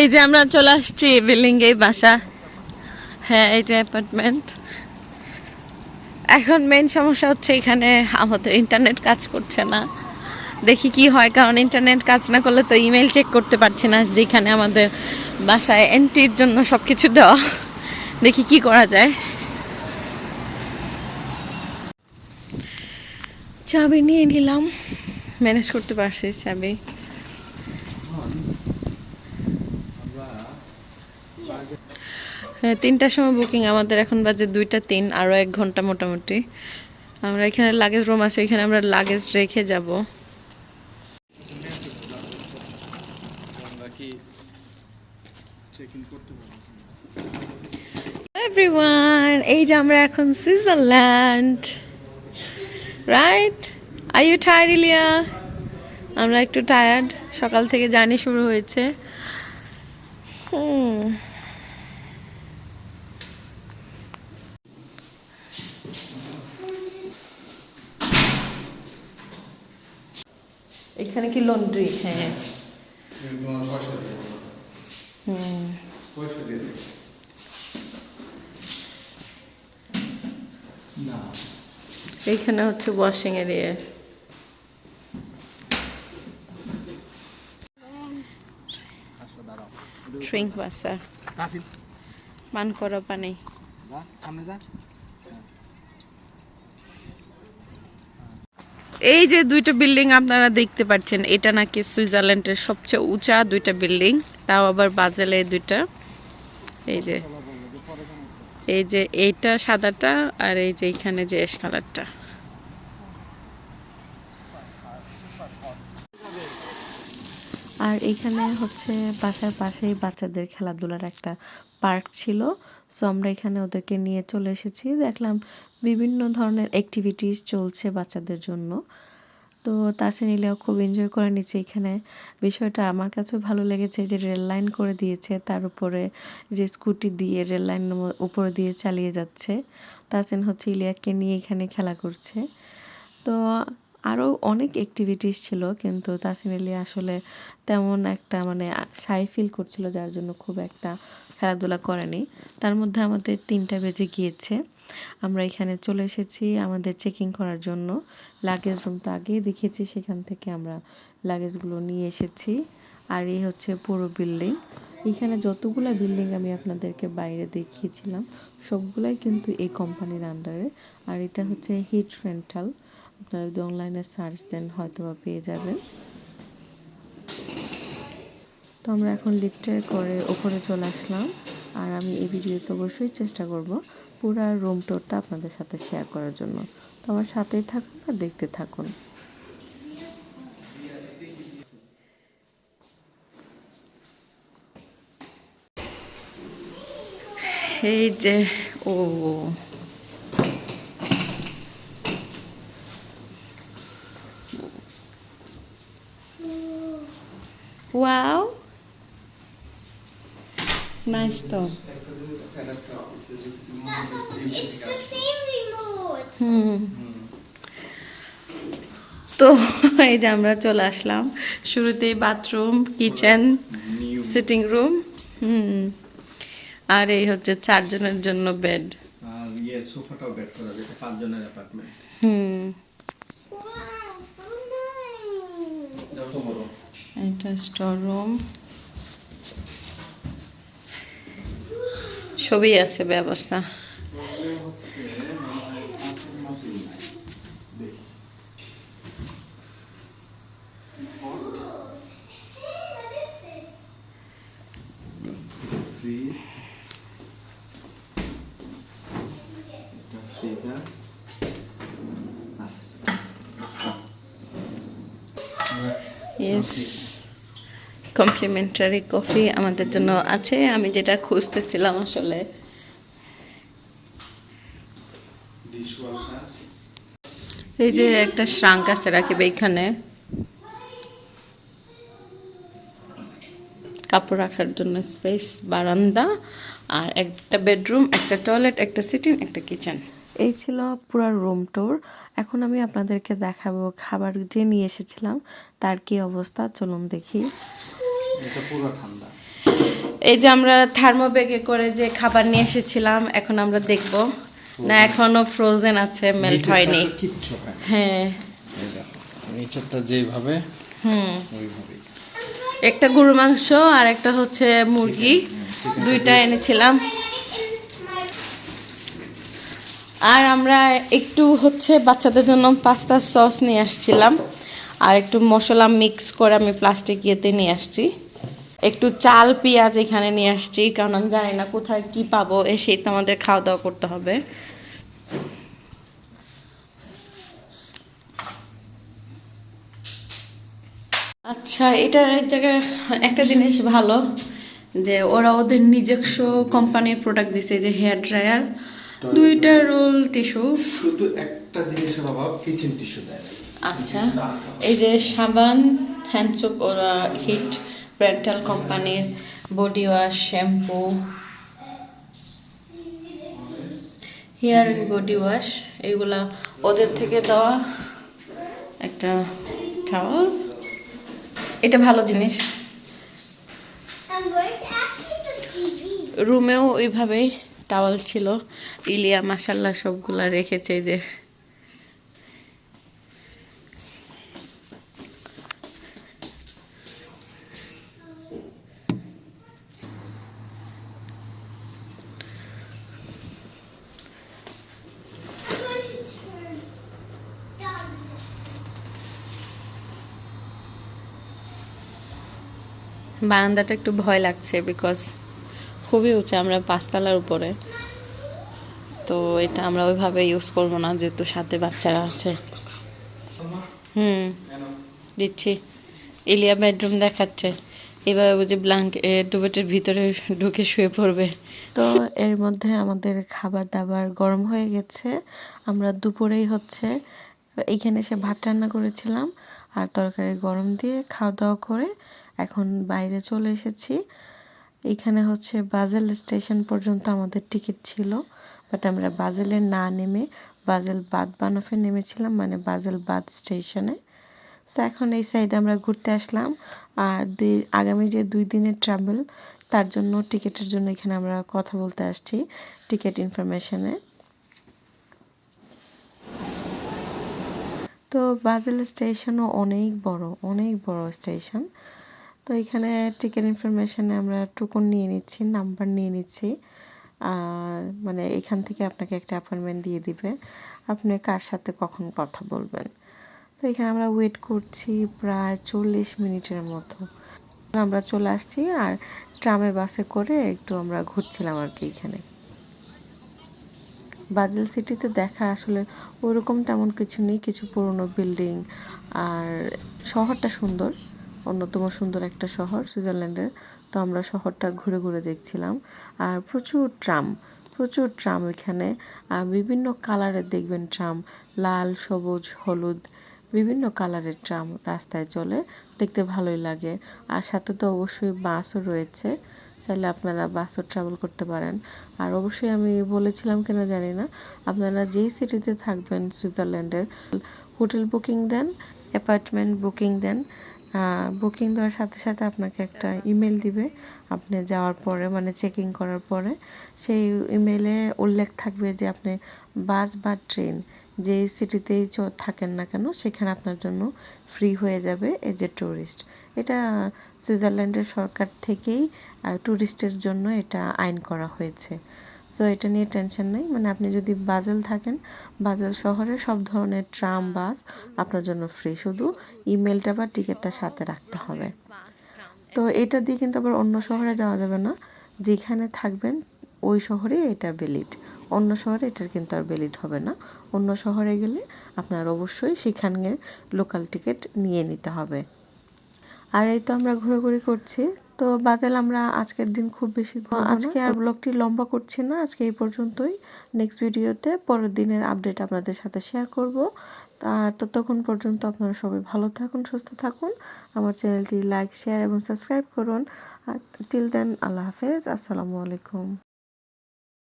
এই যে আমরা চলে আসছি বিল্ডিং এই বাসা। হ্যাঁ এই যে অ্যাপার্টমেন্ট এখন মেন সমস্যা হচ্ছে এখানে আমাদের ইন্টারনেট কাজ করছে না। দেখি কি হয়, কারণ ইন্টারনেট কাজ না করলে তো ইমেল চেক করতে পারছি না, যেখানে আমাদের বাসায় এন্ট্রির জন্য সব কিছু দেওয়া। দেখি কি করা যায়। চাবি নিয়ে নিলাম। ম্যানেজ করতে পারছি চাবি হ্যাঁ তিনটার সময় বুকিং আমাদের এখন বাজে দুইটা তিন আরও এক ঘণ্টা মোটামুটি। আমরা এখানে লাগেজ রুম আছে, এখানে আমরা লাগেজ রেখে যাব। এভরিওয়ান এই যে আমরা এখন Switzerland right are you tired Ilia আমরা একটু টায়ার্ড সকাল থেকে জার্নি শুরু হয়েছে। হুম এখানে কি লন্ড্রি হ্যাঁ। হুম এইখানে হচ্ছে ওয়াশিং এরিয়া ড্রিঙ্ক বাসা মান করা পানি। সামনে যা। এই যে দুইটা বিল্ডিং আপনারা দেখতে পাচ্ছেন, এটা নাকি সুইজারল্যান্ডের সবচেয়ে উঁচা দুইটা বিল্ডিং, তাও আবার বাজেলে দুইটা। এই যে এই যে এইটা সাদাটা আর এই যে এখানে যে এস কালারটা আর এখানে হচ্ছে বাসার পাশেই বাচ্চাদের খেলাধুলার একটা পার্ক ছিল। সো আমরা এখানে ওদেরকে নিয়ে চলে এসেছি। দেখলাম বিভিন্ন ধরনের অ্যাক্টিভিটিস চলছে বাচ্চাদের জন্য। তো তাসিন ইলিয়াও খুব এনজয় করে নিচ্ছে এখানে। বিষয়টা আমার কাছে ভালো লেগেছে যে রেল লাইন করে দিয়েছে, তার উপরে যে স্কুটি দিয়ে রেল লাইন উপরে দিয়ে চালিয়ে যাচ্ছে। তাসিন হচ্ছে ইলিয়াকে নিয়ে এখানে খেলা করছে। তো আরও অনেক অ্যাক্টিভিটিস ছিল, কিন্তু তাসিন ইলিয়া আসলে তেমন একটা মানে সাই ফিল করছিল, যার জন্য খুব একটা খেলাধুলা করেনি। তার মধ্যে আমাদের তিনটা বেজে গিয়েছে। আমরা এখানে চলে এসেছি আমাদের চেকিং করার জন্য। লাগেজ রুম তো আগেই দেখেছি সেখান থেকে আমরা লাগেজগুলো নিয়ে এসেছি। আর এই হচ্ছে পুরো বিল্ডিং এখানে যতগুলো বিল্ডিং আমি আপনাদেরকে বাইরে দেখিয়েছিলাম, সবগুলাই কিন্তু এই কোম্পানির আন্ডারে আর এটা হচ্ছে হিট রেন্টাল আপনারা যদি অনলাইনে সার্চ দেন হয়তো পেয়ে যাবেন। তো আমরা এখন লিফটে করে ওপরে চলে আসলাম। আর আমি এই ভিডিওতে অবশ্যই চেষ্টা করব পুরো রুম টোরটা আপনাদের সাথে শেয়ার করার জন্য। তো আমার সাথেই থাকুন আর দেখতে থাকুন। এই যে, ও নাইস তো It's the same remote. হুম তো এই যে আমরা চলে আসলাম। শুরুতেই বাথরুম কিচেন সিটিং রুম হুম। আর এই হচ্ছে চারজনের জন্য বেড আর ইয়ে সোফাটাও বেড করা যেটা পাঁচজনের অ্যাপার্টমেন্ট হুম। Nice. এটা স্টোর রুম সবই আছে ব্যবস্থা। ফ্রিজ এটা ফ্রিজার আছে ইয়েস কমপ্লিমেন্টারি কফি আমাদের জন্য আছে। আমি যেটা খুঁজতেছিলাম আসলে। এই যে একটা শ্রাঙ্ক আছে রাখিবে এইখানে। কাপড় রাখার জন্য স্পেস বারান্দা আর একটা বেডরুম একটা টয়লেট একটা সিটিং একটা কিচেন এই ছিল পুরো রুম ট্যুর এখন আমি আপনাদেরকে দেখাবো খাবার যে নিয়ে এসেছিলাম, তার কি অবস্থা, চলুন দেখি। এই যে আমরা থার্মো ব্যাগে করে যে খাবার নিয়ে এসেছিলাম এখন আমরা দেখব। না এখনও ফ্রোজেন আছে মেল্ট হয়নি। হয়। নিচেরটা যেভাবে হুম। একটা গরু মাংস আর একটা হচ্ছে মুরগি। দুইটা এনেছিলাম। আর আমরা একটু হচ্ছে বাচ্চাদের জন্য পাস্তা সস নিয়ে আসছিলাম। আর একটু মশলা মিক্স করে আমি প্লাস্টিক ইয়েতে নিয়ে আসছি। একটু চাল পেঁয়াজ এখানে নিয়ে আসছি কারণ আমি জানি না কোথায় কি পাবো এসেই তো আমাদের খাওয়া দাওয়া করতে হবে। আচ্ছা এটার এক জায়গায় একটা জিনিস ভালো যে ওরা ওদের নিজস্ব কোম্পানির প্রোডাক্ট দিছে যে হেয়ার ড্রায়ার দুইটা রোল টিস্যু শুধু একটা জিনিসের অভাব কিচেন টিস্যু দেয়। আচ্ছা এই যে সাবান হ্যান্ড সোপ ওরা হিট ব্র্যান্টাল কোম্পানির body wash shampoo hair and body wash এগুলা ওদের থেকে দেওয়া একটা টাওয়াল এটা ভালো জিনিস? রুমেও ওইভাবেই টাওয়াল ছিল। ইলিয়া মাসাল্লাহ সবগুলা রেখেছে যে। বারান্দাটা একটু ভয় লাগছে বিকজ খুবই উঁচু, আমরা পাঁচতলার উপরে। তো এটা আমরা ওইভাবে ইউজ করব না, যেহেতু সাথে বাচ্চারা আছে। হুম, দিচ্ছি। ইলিয়া বেডরুম দেখাচ্ছে। এবার বুঝি ব্ল্যাঙ্কেট ডুবেটের ভিতরে ঢুকে শুয়ে পড়বে। তো এর মধ্যে আমাদের খাবার দাবার গরম হয়ে গেছে। আমরা দুপুরেই হচ্ছে এইখানে এসে ভাত রান্না করেছিলাম। আর তরকারি গরম দিয়ে খাওয়া দাওয়া করে এখন বাইরে চলে এসেছি। এখানে হচ্ছে বাজেল স্টেশন পর্যন্ত আমাদের টিকিট ছিল। বাট আমরা বাজেলে না নেমে বাজেল বাদ বানফে নেমেছিলাম মানে বাজেল বাদ স্টেশনে সো এখন এই সাইডে আমরা ঘুরতে আসলাম। আর আগামী যে দুই দিনের ট্রাভেল তার জন্য টিকিটের জন্য এখানে আমরা কথা বলতে আসছি টিকিট ইনফরমেশনে তো বাজেল স্টেশনও অনেক বড় অনেক বড় স্টেশন তো এখানে টিকিট ইনফরমেশানে আমরা টুকুন নিয়ে নিচ্ছি নাম্বার নিয়ে নিচ্ছি। আর মানে এখান থেকে আপনাকে একটা অ্যাপয়েন্টমেন্ট দিয়ে দিবে। আপনি কার সাথে কখন কথা বলবেন? তো এখানে আমরা ওয়েট করছি প্রায় চল্লিশ মিনিটের মতো। আমরা চলে আসছি আর ট্রামে বাসে করে একটু আমরা ঘুরছিলাম আর কি এখানে। বাজেল সিটিতে দেখা আসলে ওরকম তেমন কিছু নেই, কিছু পুরনো বিল্ডিং আর শহরটা সুন্দর। অন্যতম সুন্দর একটা শহর সুইজারল্যান্ডের। তো আমরা শহরটা ঘুরে ঘুরে দেখছিলাম। আর প্রচুর ট্রাম প্রচুর ট্রাম এখানে আর বিভিন্ন কালারের দেখবেন ট্রাম, লাল, সবুজ, হলুদ, বিভিন্ন কালারের ট্রাম রাস্তায় চলে। দেখতে ভালোই লাগে। আর সাথে তো অবশ্যই বাসও রয়েছে। চাইলে আপনারা বাসও ট্রাভেল করতে পারেন। আর অবশ্যই আমি বলেছিলাম কিনা জানি না। আপনারা যেই সিটিতে থাকবেন সুইজারল্যান্ডের, হোটেল বুকিং দেন, অ্যাপার্টমেন্ট বুকিং দেন। বুকিং দেওয়ার সাথে সাথে আপনাকে একটা ইমেল দিবে। আপনি যাওয়ার পরে মানে চেকিং করার পরে, সেই ইমেলে উল্লেখ থাকবে যে আপনি বাস বা ট্রেন যেই সিটিতেই থাকেন না কেন, সেখানে আপনার জন্য ফ্রি হয়ে যাবে এই যে ট্যুরিস্ট এটা সুইজারল্যান্ডের সরকার থেকেই ট্যুরিস্টের জন্য এটা আইন করা হয়েছে। সো এটা নিয়ে টেনশন নেই। মানে আপনি যদি বাজেল থাকেন বাজেল শহরে সব ধরনের ট্রাম বাস আপনার জন্য ফ্রি শুধু ইমেলটা বা টিকিটটা সাথে রাখতে হবে। তো এটা দিয়ে কিন্তু আবার অন্য শহরে যাওয়া যাবে না। যেখানে থাকবেন, ওই শহরে এটা ভ্যালিড অন্য শহরে এটার কিন্তু আর ভ্যালিড হবে না। অন্য শহরে গেলে আপনার অবশ্যই সেখানের লোকাল টিকিট নিয়ে নিতে হবে। আর এই তো আমরা ঘোরাঘুরি করছি। তো বাজাল আমরা আজকের দিন খুব বেশি। আজকে আর ব্লগটি লম্বা করছি না আজকে এই পর্যন্তই। নেক্সট ভিডিওতে পরের দিনের আপডেট আপনাদের সাথে শেয়ার করব। আর ততক্ষণ পর্যন্ত আপনারা সবাই ভালো থাকুন সুস্থ থাকুন। আমার চ্যানেলটি লাইক শেয়ার এবং সাবস্ক্রাইব করুন। টিল দেন আল্লাহ হাফেজ আসসালামু আলাইকুম।